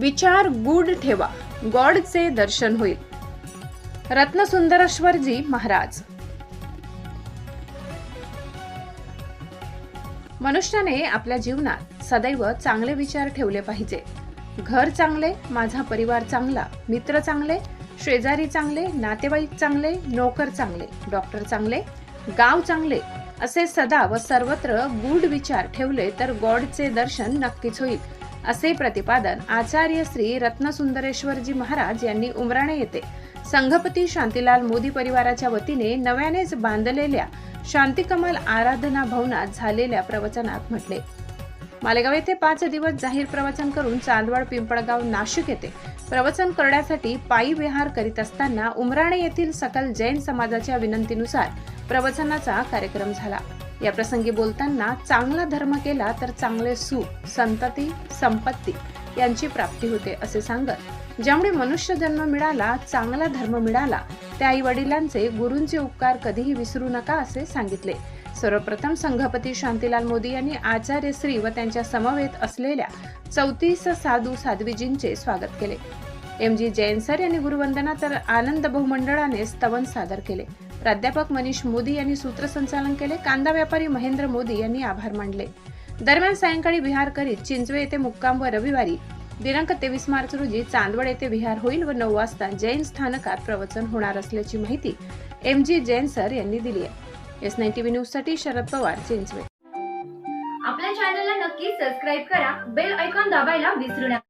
विचार गुड ठेवा. गॉडचे दर्शन होईल. रत्नसुंदरेश्वरजी महाराज. मनुष्याने आपल्या जीवनात सदैव चांगले विचार ठेवले पाहिजे. घर चांगले माझा परिवार चांगला मित्र चांगले शेजारी चांगले नातेवाईक चांगले नोकर चांगले डॉक्टर चांगले गाव चांगले असे सदा व सर्वत्र गुढ विचार ठेवले तर गॉडचे दर्शन नक्कीच होईल. असे प्रतिपादन आचार्य श्री रत्नसुंदरेश्वरजी महाराज यांनी उमराणे येथे. संघपती शांतीलाल मोदी परिवाराच्या वतीने नव्यानेच बांधलेल्या शांतिकमल आराधना भवनात झालेल्या प्रवचनात म्हटले. मालेगाव येथे पाच दिवस जाहीर प्रवचन करून चांदवड पिंपळगाव नाशिक येथे प्रवचन करण्यासाठी पायी विहार करीत असताना उमराणे येथील सकल जैन समाजाच्या विनंतीनुसार प्रवचनाचा कार्यक्रम झाला. या प्रसंगी बोलताना चांगला धर्म केला तर चांगले सुख संतती संपत्ती यांची प्राप्ती होते असे सांगत ज्यामुळे मनुष्य जन्म मिळाला चांगला धर्म मिळाला त्या आई वडिलांचे गुरूंचे उपकार कधीही विसरू नका असे सांगितले. सर्वप्रथम संघपती शांतीलाल मोदी यांनी आचार्य श्री व त्यांच्या समवेत असलेल्या चौतीस साधू साध्वीजींचे स्वागत केले. एम. जी. जैन सर यांनी गुरुवंदना तर आनंद बहुमंडळाने स्तवन सादर केले. प्राध्यापक मनीष मोदी यांनी सूत्रसंचालन केले. कांदा व्यापारी महेंद्र मोदी यांनी आभार मानले. दरम्यान सायंकाळी विहार करीत चिंचवे येथे मुक्काम व रविवारी दिनांक तेवीस मार्च रोजी चांदवड येथे विहार होईल व नऊ वाजता जैन स्थानकात प्रवचन होणार असल्याची माहिती एम जी जैन सर यांनी दिली आहे. एस नाईन टीव्ही न्यूजसाठी शरद पवार चिंचवे. आपल्या चॅनलला नक्की सबस्क्राईब करा. बेल ऐकॉन दाबायला विसरू नका.